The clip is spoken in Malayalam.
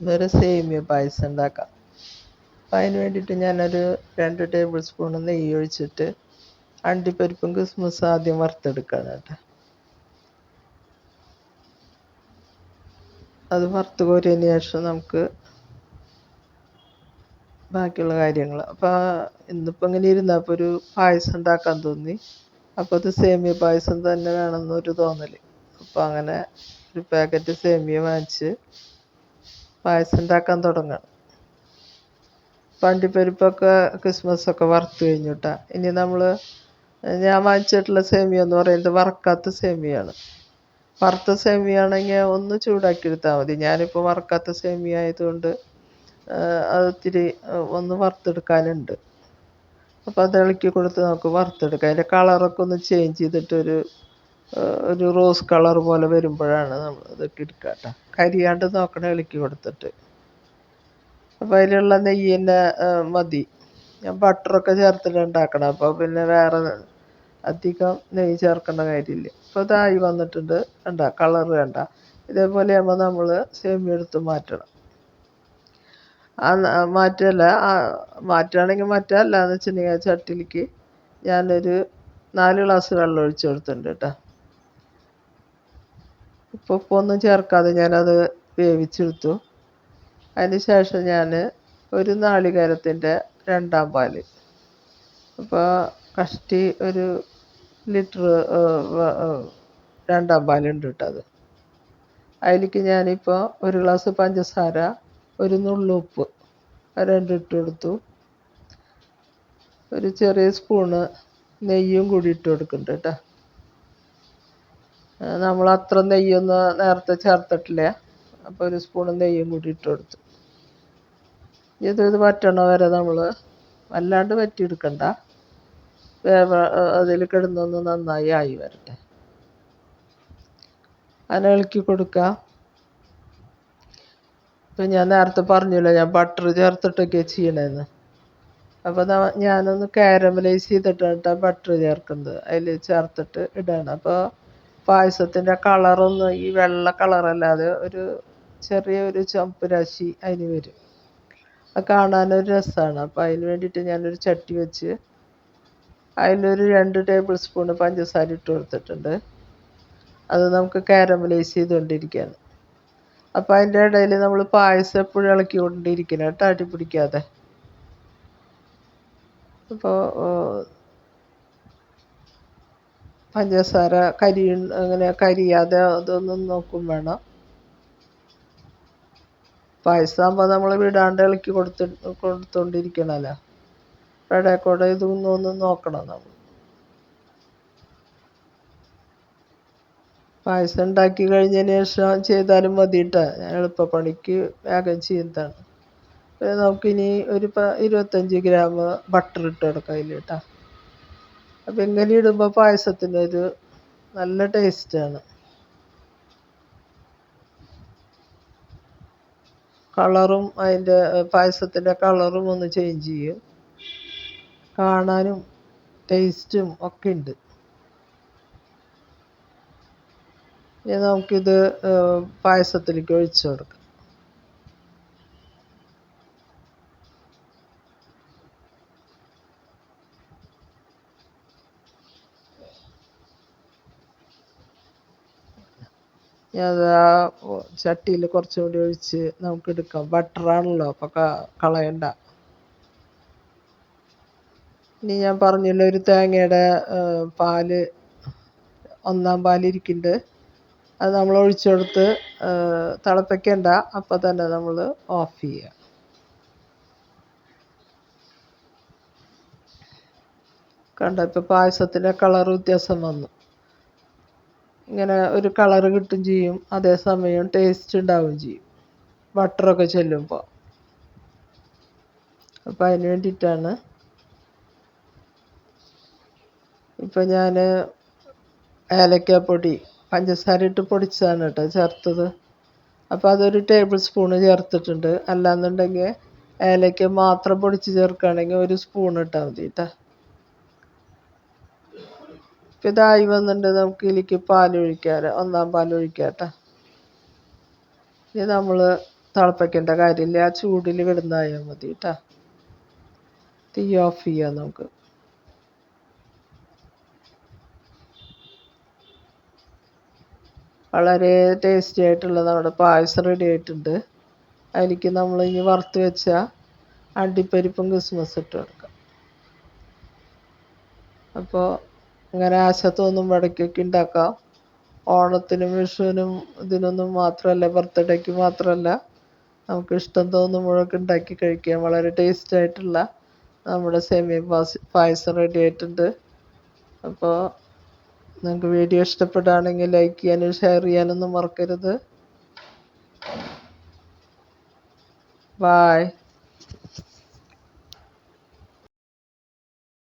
വേറെ സേമിയ പായസം ഉണ്ടാക്കാം അപ്പം അതിന് വേണ്ടിയിട്ട് ഞാനൊരു രണ്ട് ടേബിൾ സ്പൂൺ നെയ്യ് ഒഴിച്ചിട്ട് അണ്ടിപ്പരിപ്പും കിസ്മിസ് ആദ്യം വറുത്തെടുക്കുകയാണ് കേട്ടോ. അത് വറുത്ത് കോരിയതിന് ശേഷം നമുക്ക് ബാക്കിയുള്ള കാര്യങ്ങൾ അപ്പോൾ ഇന്നിപ്പോൾ ഇങ്ങനെ ഇരുന്നപ്പോൾ ഒരു പായസം ഉണ്ടാക്കാൻ തോന്നി. അപ്പോൾ അത് സേമിയ പായസം തന്നെ വേണമെന്നൊരു തോന്നൽ അപ്പോൾ അങ്ങനെ ഒരു പാക്കറ്റ് സേമിയ വാങ്ങിച്ച് പായസം ഉണ്ടാക്കാൻ തുടങ്ങാം. പണ്ടിപ്പരിപ്പൊക്കെ ക്രിസ്മസൊക്കെ വറുത്ത് കഴിഞ്ഞു കേട്ടോ ഇനി നമ്മൾ ഞാൻ വാങ്ങിച്ചിട്ടുള്ള സേമിയ എന്ന് പറയുന്നത് വറക്കാത്ത സേമിയാണ്. വറുത്ത സേമിയാണെങ്കിൽ ഒന്ന് ചൂടാക്കി എടുത്താൽ മതി. ഞാനിപ്പോൾ വറക്കാത്ത സേമിയ ആയതുകൊണ്ട് അത് ഒത്തിരി ഒന്ന് വറുത്തെടുക്കാനുണ്ട്. അപ്പോൾ അത് ഇളക്കി കൊടുത്ത് നമുക്ക് വറുത്തെടുക്കാം. അതിന്റെ കളറൊക്കെ ഒന്ന് ചേഞ്ച് ചെയ്തിട്ടൊരു ഒരു റോസ് കളർ പോലെ വരുമ്പോഴാണ് നമ്മൾ ഇതൊക്കെ എടുക്കുക കേട്ടോ. കരിയാണ്ട് നോക്കണ ഇളക്കി കൊടുത്തിട്ട്. അപ്പോൾ അതിലുള്ള നെയ്യ് തന്നെ മതി. ഞാൻ ബട്ടറൊക്കെ ചേർത്തിട്ട് ഉണ്ടാക്കണം അപ്പോൾ പിന്നെ വേറെ അധികം നെയ്യ് ചേർക്കേണ്ട കാര്യമില്ല. ഇപ്പോൾ ഇതായി വന്നിട്ടുണ്ട് വേണ്ട കളർ വേണ്ട ഇതേപോലെ ആകുമ്പോൾ നമ്മൾ സേമിയ എടുത്ത് മാറ്റണം. ആ മാറ്റല്ല മാറ്റുകയാണെങ്കിൽ മാറ്റാം. അല്ലാന്ന് വെച്ചിട്ടുണ്ടെങ്കിൽ ആ ചട്ടിയിലേക്ക് ഞാനൊരു നാല് ഗ്ലാസ് വെള്ളം ഒഴിച്ചു കൊടുത്തിട്ടുണ്ട് കേട്ടോ. ഉപ്പ് ഉപ്പൊന്നും ചേർക്കാതെ ഞാനത് വേവിച്ചെടുത്തു. അതിന് ശേഷം ഞാൻ ഒരു നാളികേരത്തിന്റെ രണ്ടാം പാൽ. അപ്പോൾ കഷ്ടി ഒരു ലിറ്റർ രണ്ടാം പാലുണ്ട് അത്. അതിലേക്ക് ഞാനിപ്പോൾ ഒരു ഗ്ലാസ് പഞ്ചസാര ഒരു നുള്ളുപ്പ് രണ്ടും ഇട്ട് കൊടുത്തു. ഒരു ചെറിയ സ്പൂണ് നെയ്യും കൂടി ഇട്ട് കൊടുക്കുന്നുണ്ട് കേട്ടോ. നമ്മൾ അത്ര നെയ്യൊന്നും നേരത്തെ ചേർത്തിട്ടില്ല? അപ്പോൾ ഒരു സ്പൂൺ നെയ്യും കൂടി ഇട്ട് കൊടുത്തു. ഇത് ഇത് വറ്റണ വരെ നമ്മൾ വല്ലാണ്ട് വറ്റിയെടുക്കണ്ട. വേവ അതിൽ കിടന്നൊന്ന് നന്നായി ആയി വരട്ടെ. അതിനെ ഇളക്കി കൊടുക്കുക ഇപ്പം ഞാൻ നേരത്തെ പറഞ്ഞില്ലേ ഞാൻ ബട്ടർ ചേർത്തിട്ടൊക്കെ ചെയ്യണേന്ന്. അപ്പോൾ ഞാനൊന്ന് കാരമലൈസ് ചെയ്തിട്ടാണ് ബട്ടർ ചേർക്കുന്നത്. അതിൽ ചേർത്തിട്ട് ഇടണം. അപ്പോൾ പായസത്തിന്റെ കളറൊന്നും ഈ വെള്ള കളറല്ലാതെ ഒരു ചെറിയൊരു ചുവപ്പ് രാശി അതിന് വരും. അത് കാണാനൊരു രസമാണ് അപ്പോൾ അതിന് വേണ്ടിയിട്ട് ഞാനൊരു ചട്ടി വെച്ച് അതിലൊരു രണ്ട് ടേബിൾ സ്പൂൺ പഞ്ചസാര ഇട്ട് കൊടുത്തിട്ടുണ്ട്. അത് നമുക്ക് കാരമലൈസ് ചെയ്തുകൊണ്ടിരിക്കുകയാണ് അപ്പോൾ അതിന്റെ ഇടയിൽ നമ്മൾ പായസം എപ്പോഴും ഇളക്കി കൊണ്ടിരിക്കണം കേട്ടോ? അടി പിടിക്കാതെ. അപ്പോൾ പഞ്ചസാര കരി അങ്ങനെ കരിയാതെ അതൊന്നും നോക്കും വേണം. പായസമാകുമ്പോൾ നമ്മൾ വിടാണ്ട് ഇളക്കി കൊടുത്ത് കൊടുത്തോണ്ടിരിക്കണല്ലോ. ഇടയിൽ കൂടെ ഇതൊന്നും ഒന്നും നോക്കണം നമ്മൾ പായസം ഉണ്ടാക്കി കഴിഞ്ഞതിന് ശേഷം ചെയ്താലും മതി കേട്ടോ ഞാൻ എളുപ്പപ്പണിക്ക് വേഗം ചെയ്യുന്നതാണ്. നമുക്കിനി ഒരു ഇരുപത്തഞ്ച് ഗ്രാം ബട്ടർ ഇട്ട് കൊടുക്കാം അതിൽ കേട്ടോ അപ്പം ഇങ്ങനെ ഇടുമ്പോൾ പായസത്തിനൊരു നല്ല ടേസ്റ്റാണ് കളറും അതിന്റെ പായസത്തിന്റെ കളറും ഒന്ന് ചേഞ്ച് ചെയ്യും. കാണാനും ടേസ്റ്റും ഒക്കെ ഉണ്ട്. ഇനി നമുക്കിത് പായസത്തിലേക്ക് ഒഴിച്ചു കൊടുക്കാം. ചട്ടിയിൽ കുറച്ചും കൂടി ഒഴിച്ച് നമുക്ക് എടുക്കാം. ബട്ടറാണല്ലോ അപ്പോൾ കളയണ്ട. ഇനി ഞാൻ പറഞ്ഞല്ലോ ഒരു തേങ്ങയുടെ പാൽ ഒന്നാം പാലിരിക്കുന്നുണ്ട് അത് നമ്മൾ ഒഴിച്ചെടുത്ത് തിളപ്പിക്കണ്ട. അപ്പോൾ തന്നെ നമ്മൾ ഓഫ് ചെയ്യുക കണ്ട ഇപ്പോൾ പായസത്തിന്റെ കളർ വ്യത്യാസം വന്നു. ഇങ്ങനെ ഒരു കളർ കിട്ടും ചെയ്യും. അതേസമയം ടേസ്റ്റ് ഉണ്ടാവുകയും ചെയ്യും. ബട്ടറൊക്കെ ചെല്ലുമ്പോൾ അപ്പം അതിന് വേണ്ടിയിട്ടാണ്. ഇപ്പം ഞാൻ ഏലക്കാപ്പൊടി പഞ്ചസാര ഇട്ട് പൊടിച്ചതാണ് കേട്ടോ ചേർത്തത്. അപ്പോൾ അതൊരു ടേബിൾ സ്പൂണ് ചേർത്തിട്ടുണ്ട്. അല്ലാന്നുണ്ടെങ്കിൽ ഏലക്ക മാത്രം പൊടിച്ച് ചേർക്കുകയാണെങ്കിൽ ഒരു സ്പൂൺ ഇട്ടാൽ മതി കേട്ടോ. ഇതായി വന്നിട്ട് നമുക്ക് ഇതിലേക്ക് പാൽ ഒഴിക്കാം ഒന്നാം പാൽ ഒഴിക്കാം കേട്ടോ ഇനി നമ്മൾ തിളപ്പിക്കേണ്ട കാര്യമില്ല. ആ ചൂടിൽ കിടന്നായാൽ മതി കേട്ടോ തീ ഓഫ് ചെയ്യാം നമുക്ക്. വളരെ ടേസ്റ്റി ആയിട്ടുള്ള നമ്മുടെ പായസം റെഡി ആയിട്ടുണ്ട്. അതിലേക്ക് നമ്മൾ ഇനി വറുത്ത് വെച്ച അണ്ടിപ്പരിപ്പും ക്രിസ്മസ് ഇട്ട് കൊടുക്കാം. അപ്പോൾ അങ്ങനെ ആശ വടക്കൊക്കെ ഉണ്ടാക്കാം ഓണത്തിനും വിഷുവിനും ഇതിനൊന്നും മാത്രമല്ല ബർത്ത്ഡേക്ക് മാത്രമല്ല നമുക്ക് ഇഷ്ടം തോന്നുമ്പോഴൊക്കെ ഉണ്ടാക്കി കഴിക്കാം. വളരെ ടേസ്റ്റ് ആയിട്ടുള്ള നമ്മുടെ സേമിയ പാസ് പായസം റെഡി ആയിട്ടുണ്ട്. അപ്പോൾ നിങ്ങൾക്ക് വീഡിയോ ഇഷ്ടപ്പെടുകയാണെങ്കിൽ ലൈക്ക് ചെയ്യാനും ഷെയർ ചെയ്യാനൊന്നും മറക്കരുത്. ബായ്